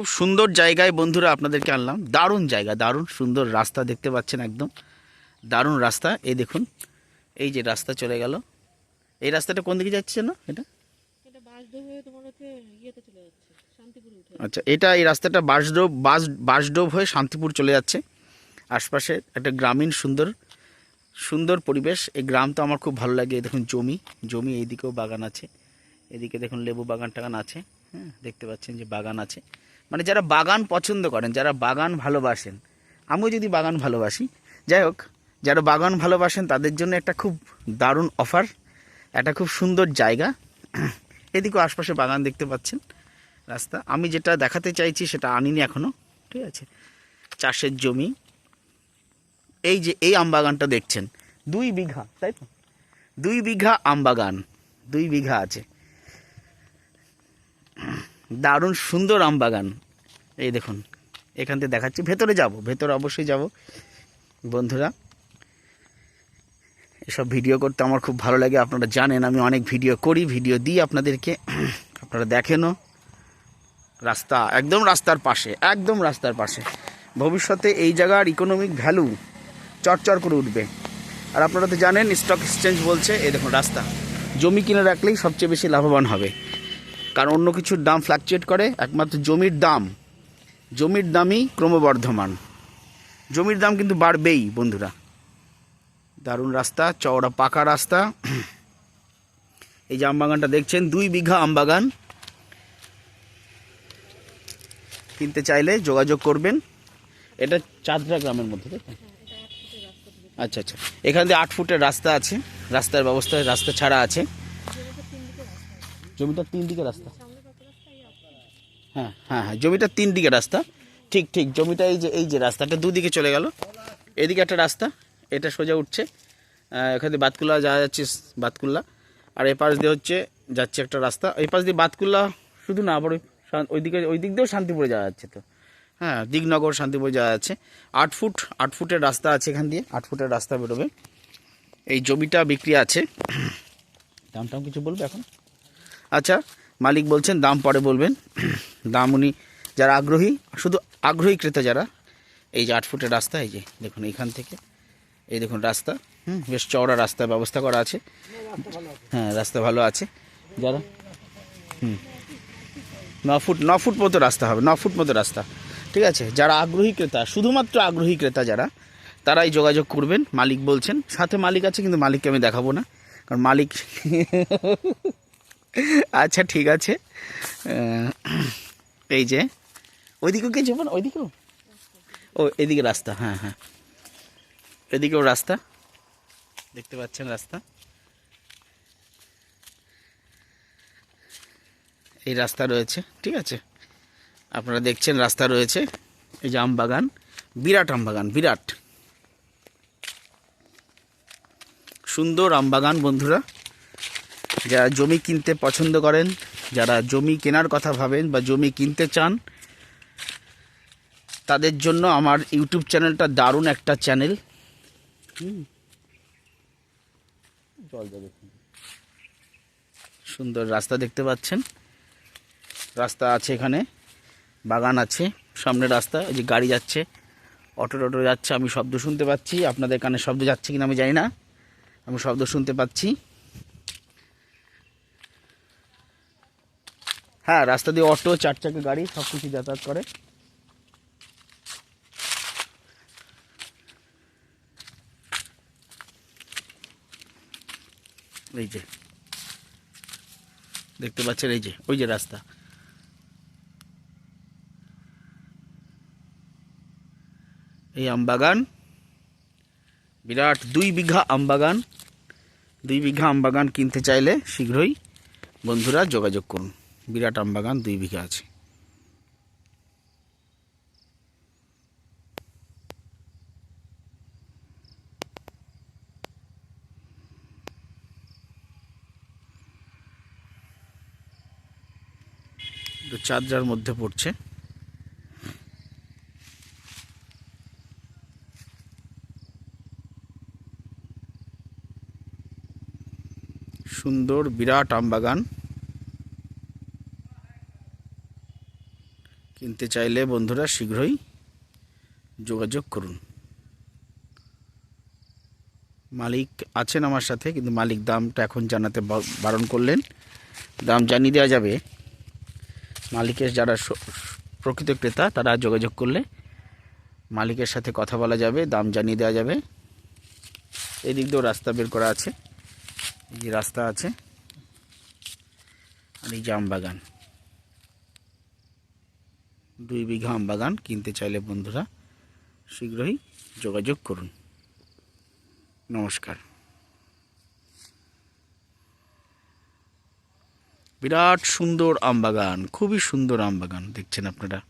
খুব সুন্দর জায়গায় বন্ধুরা আপনাদেরকে আনলাম। দারুণ জায়গা দারুণ সুন্দর রাস্তা দেখতে পাচ্ছেন একদম। দারুণ রাস্তা এই দেখুন এই যে রাস্তা চলে গেল। এই রাস্তাটা কোন দিকে যাচ্ছে না এটা? আচ্ছা এটা এই রাস্তাটা বাসডোব বাস বাসডোব হয়ে শান্তিপুর চলে যাচ্ছে। আশপাশে একটা গ্রামীণ সুন্দর সুন্দর পরিবেশ। এই গ্রাম তো আমার খুব ভালো লাগে এই দেখুন জমি জমি এইদিকেও বাগান আছে। এদিকে দেখুন লেবু বাগান টাগান আছে। হ্যাঁ দেখতে পাচ্ছেন যে বাগান আছে। মানে যারা বাগান পছন্দ করেন, যারা বাগান ভালোবাসেন, আমিও যদি বাগান ভালোবাসি, যাই হোক, যারা বাগান ভালোবাসেন, তাদের জন্য একটা খুব দারুণ অফার একটা খুব সুন্দর জায়গা। এদিকেও আশপাশে বাগান দেখতে পাচ্ছেন, রাস্তা। আমি যেটা দেখাতে চাইছি, সেটা আনিনি এখনও ঠিক আছে? চাষের জমি। এই যে, এই আমবাগানটা দেখছেন, দুই বিঘা, তাই তো? দুই বিঘা আমবাগান দুই বিঘা আছে। দারুণ সুন্দর আমবাগান এই দেখুন, এখান থেকে দেখাচ্ছি, ভেতরে যাব, ভেতরে অবশ্যই যাব। বন্ধুরা, এসব ভিডিও করতে আমার খুব ভালো লাগে, আপনারা জানেন, আমি অনেক ভিডিও করি, ভিডিও দিই আপনাদেরকে। আপনারা দেখেনও, রাস্তা, একদম রাস্তার পাশে, একদম রাস্তার পাশে। ভবিষ্যতে এই জায়গার ইকোনমিক ভ্যালু চরচর করে উঠবে। আর আপনারা তো জানেন স্টক এক্সচেঞ্জ বলছে, এই দেখুন রাস্তা, জমি কিনে রাখলেই সবচেয়ে বেশি লাভবান হবে। কারণ অন্য কিছুর দাম ফ্লাকচুয়েট করে, একমাত্র জমির দাম। জমির দামই ক্রমবর্ধমান। জমির দাম কিন্তু বাড়বেই, বন্ধুরা। দারুণ রাস্তা, চওড়া পাকা রাস্তা। এই যে আমবাগানটা দেখছেন, দুই বিঘা আমবাগান। কিনতে চাইলে যোগাযোগ করবেন। এটা চাঁদরা গ্রামের মধ্যে আচ্ছা আচ্ছা। এখান দিয়ে আট ফুটের রাস্তা আছে। রাস্তার ব্যবস্থা, রাস্তা ছাড়া আছে। জমিটার তিন দিকে রাস্তা। হ্যাঁ হ্যাঁ হ্যাঁ জমিটার তিন দিকে রাস্তা। ঠিক ঠিক, জমিটা এই যে এই যে রাস্তাটা দুদিকে চলে গেল। এদিকে একটা রাস্তা, এটা সোজা উঠছে। এখানে বাতকুল্লা যাওয়া যাচ্ছে, বাতকুল্লা। আর এ পাশ দিয়ে হচ্ছে যাচ্ছে একটা রাস্তা। এই পাশ দিয়ে বাতকুল্লা শুধু না, আবার ওই দিকে, ওই দিক দিয়েও শান্তিপুরে যাওয়া যাচ্ছে তো। হ্যাঁ দিগনগর, শান্তিপুর যাওয়া যাচ্ছে। আট ফুট, আট ফুটের রাস্তা আছে এখান দিয়ে, আট ফুটের রাস্তা বেরোবে। এই জমিটা বিক্রি আছে। দাম টাম কিছু বলবে এখন? আচ্ছা মালিক বলছেন, দাম পরে বলবেন। দাম উনি যারা আগ্রহী, শুধু আগ্রহী ক্রেতা যারা, এই যে আট ফুটের রাস্তা, এই যে দেখুন এইখান থেকে, এই দেখুন রাস্তা, হুম, বেশ চওড়া রাস্তার ব্যবস্থা করা আছে। হ্যাঁ রাস্তা ভালো আছে। যারা, হুম, ন ফুট ন ফুট মতো রাস্তা হবে, ন ফুট মতো রাস্তা। ঠিক আছে, যারা আগ্রহী ক্রেতা, শুধুমাত্র আগ্রহী ক্রেতা যারা, তারাই যোগাযোগ করবেন, মালিক বলছেন। সাথে মালিক আছে, কিন্তু মালিককে আমি দেখাবো না, কারণ মালিক আচ্ছা ঠিক আছে। এই যে ওইদিকেও কে যাব না? ওইদিকেও? ও, এদিকে রাস্তা হ্যাঁ হ্যাঁ। এদিকেও রাস্তা? দেখতে পাচ্ছেন রাস্তা? এই রাস্তা রয়েছে, ঠিক আছে? আপনারা দেখছেন রাস্তা রয়েছে, এই যে আম বাগান, বিরাট আম বাগান, বিরাট। সুন্দর আম বাগান, বন্ধুরা। যারা জমি কিনতে পছন্দ করেন যারা জমি কেনার কথা ভাবেন বা জমি কিনতে চান তাদের জন্য আমার ইউটিউব চ্যানেলটা দারুণ একটা চ্যানেল। সুন্দর রাস্তা দেখতে পাচ্ছেন। রাস্তা আছে এখানে বাগান আছে সামনে রাস্তা এই যে গাড়ি যাচ্ছে অটো টটো যাচ্ছে আমি শব্দ শুনতে পাচ্ছি। আপনাদের কানে শব্দ যাচ্ছে কিনা আমি জানি না। আমি শব্দ শুনতে পাচ্ছি। হ্যাঁ রাস্তা দিয়ে অটো, চার চাকা গাড়ি সব কিছু যাতায়াত করে। এই যে। দেখতে পাচ্ছেন এই যে, ওই যে রাস্তা। এই আমবাগান বিরাট দুই বিঘা আমবাগান দুই বিঘা আমবাগান কিনতে চাইলে শীঘ্রই বন্ধুরা যোগাযোগ করুন। বিরাট আমবাগান দুই বিঘা আছে। চাঁদরার মধ্যে পড়ছে। সুন্দর বিরাট আম বাগান কিনতে চাইলে বন্ধুরা শীঘ্রই যোগাযোগ করুন। মালিক আছেন আমার সাথে, কিন্তু মালিক দামটা এখন জানাতে বারণ করলেন। দাম জানিয়ে দেওয়া যাবে। মালিকের যারা প্রকৃত ক্রেতা, তারা যোগাযোগ করলে মালিকের সাথে কথা বলা যাবে, দাম জানিয়ে দেওয়া যাবে। এদিক দিয়েও রাস্তা বের করা আছে। এই যে রাস্তা আছে। আর এই আম বাগান দুই বিঘা আম বাগান কিনতে চাইলে বন্ধুরা শীঘ্রই যোগাযোগ করুন। নমস্কার। বিরাট সুন্দর আম বাগান, খুবই সুন্দর আম বাগান দেখছেন আপনারা।